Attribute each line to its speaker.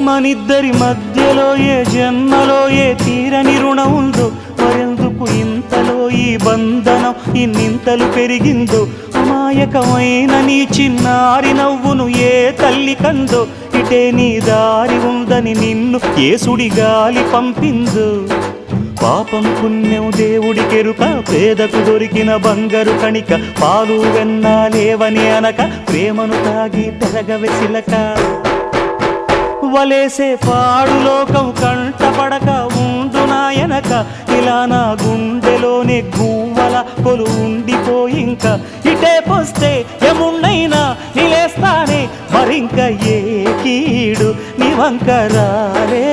Speaker 1: మనిద్దరి మధ్యలో ఏ జన్మలో ఏ తీరని రుణం ఉందో మరెందుకు ఇంతలో ఈ బంధనం ఇన్నింతలు పెరిగిందో? అమాయకమైన నీ చిన్నారి నవ్వును ఏ తల్లి కందో? ఇటే నీ దారి ఉందని నిన్ను ఏసుడి గాలి పంపిందో? పాపం పుణ్యం దేవుడి కెరుక పేదకు దొరికిన బంగారు కణిక పాలు వెన్నా లేవని అనక ప్రేమను తాగి తెరగ వలేసే పాడులోకం కంటపడక ఉండు నాయనక. ఇలా నా గుండెలోనే గువ్వల కొలు ఉండిపోయింక ఇటే పొస్తే ఎముండైనా నిలేస్తానే. మరింక ఏ కీడు నీ వంక రాలే